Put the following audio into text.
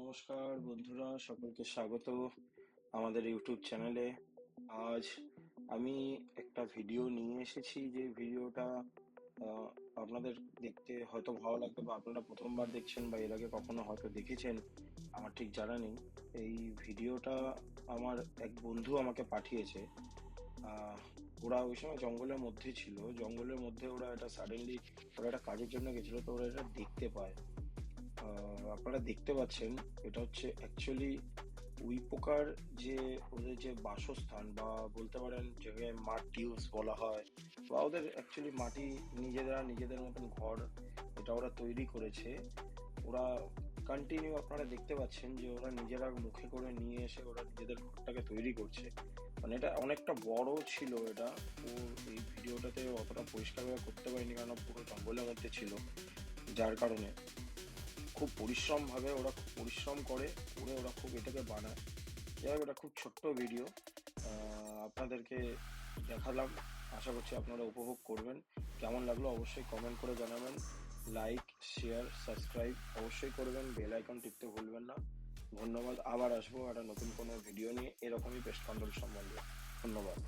নমস্কার বন্ধুরা, সকলকে স্বাগত আমাদের ইউটিউব চ্যানেলে। আজ আমি একটা ভিডিও নিয়ে এসেছি, যে ভিডিওটা আপনাদের দেখতে হয়তো ভালো লাগবে বা আপনারা প্রথমবার দেখছেন বা এর আগে কখনো হয়তো দেখেছেন, আমার ঠিক জানা নেই। এই ভিডিওটা আমার এক বন্ধু আমাকে পাঠিয়েছে। ওরা ওই সময় জঙ্গলের মধ্যে ছিল। জঙ্গলের মধ্যে ওরা এটা সাডেনলি ওরা একটা কাজের জন্য গেছিল, তো ওরা এটা দেখতে পায়। আপনারা দেখতে পাচ্ছেন, এটা হচ্ছে অ্যাকচুয়ালি উই পোকার যে ওদের যে বাসস্থান বা বলতে পারেন যেখানে মাঠ টিউবস বলা হয়, বা ওদের অ্যাকচুয়ালি মাটি নিজেরা নিজেদের মতন ঘর এটা ওরা তৈরি করেছে, ওরা কন্টিনিউ আপনারা দেখতে পাচ্ছেন যে ওরা নিজেরা মুখে করে নিয়ে এসে ওরা নিজেদের ঘরটাকে তৈরি করছে। মানে এটা অনেকটা বড় ছিল এটা, ও এই ভিডিওটাতে অতটা পরিষ্কারভাবে করতে পারিনি কারণ পুরো জঙ্গলের মধ্যে ছিল, যার কারণে। খুব পরিশ্রম ভাবে, ওরা খুব পরিশ্রম করে করে ওরা খুব এটাকে বানায়। যাই হোক, এটা খুব ছোট্ট ভিডিও আপনাদেরকে দেখালাম। আশা করছি আপনারা উপভোগ করবেন। কেমন লাগল অবশ্যই কমেন্ট করে জানাবেন। লাইক শেয়ার সাবস্ক্রাইব অবশ্যই করবেন। বেল আইকন টিপতে ভুলবেন না। ধন্যবাদ। আবার আসব একটা নতুন কোনো ভিডিও নিয়ে। এরকমই পেস্ট কন্ট্রোল সম্বন্ধে। ধন্যবাদ।